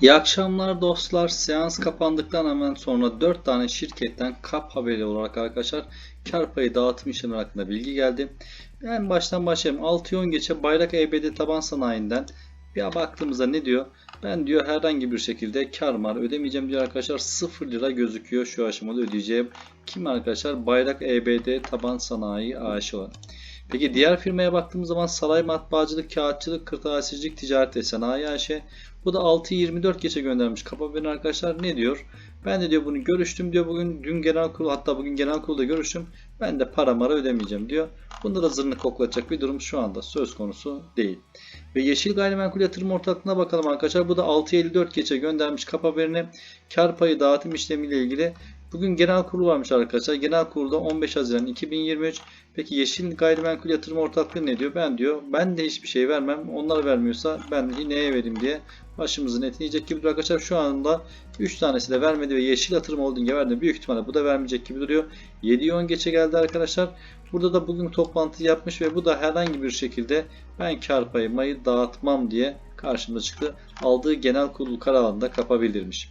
İyi akşamlar dostlar. Seans kapandıktan hemen sonra 4 tane şirketten kap haberi olarak arkadaşlar kar payı dağıtım işlemi hakkında bilgi geldi. En baştan başlayalım. 6 10 geçe Bayrak EBD taban sanayinden bir baktığımızda ne diyor? Ben diyor herhangi bir şekilde kar mar ödemeyeceğim diyor arkadaşlar. 0 lira gözüküyor şu aşamada ödeyeceğim. Kim arkadaşlar? Bayrak EBD taban sanayi AŞ olan. Peki diğer firmaya baktığımız zaman Saray Matbaacılık, Kağıtçılık, Kırtasiyecilik, Ticaret ve Sanayi AŞ. Bu da 6.24 geçe göndermiş. Kapa haberini arkadaşlar ne diyor? Ben de diyor bunu görüştüm diyor bugün dün genel kurul hatta bugün genel kurulda görüştüm. Ben de para mara ödemeyeceğim diyor. Bunda da zırnı koklatacak bir durum şu anda söz konusu değil. Ve Yeşil Gayrimenkul Yatırım Ortaklığı'na bakalım arkadaşlar. Bu da 6.54 geçe göndermiş kap haberini. Kar payı dağıtım işlemiyle ilgili Bugün genel kurul varmış arkadaşlar. Genel kurulda 15 Haziran 2023. Peki Yeşil Gayrimenkul Yatırım Ortaklığı ne diyor? Ben diyor ben de hiçbir şey vermem. Onlar vermiyorsa ben neye vereyim diye başımızın etini yiyecek gibi duruyor arkadaşlar. Şu anda 3 tanesi de vermedi ve Yeşil Yatırım Holding'e verdi. Büyük ihtimalle bu da vermeyecek gibi duruyor. 7'yi 10 geçe geldi arkadaşlar. Burada da bugün toplantı yapmış ve bu da herhangi bir şekilde ben kar payı mayı dağıtmam diye karşımıza çıktı. Aldığı genel kurul kararında kapa bildirmiş.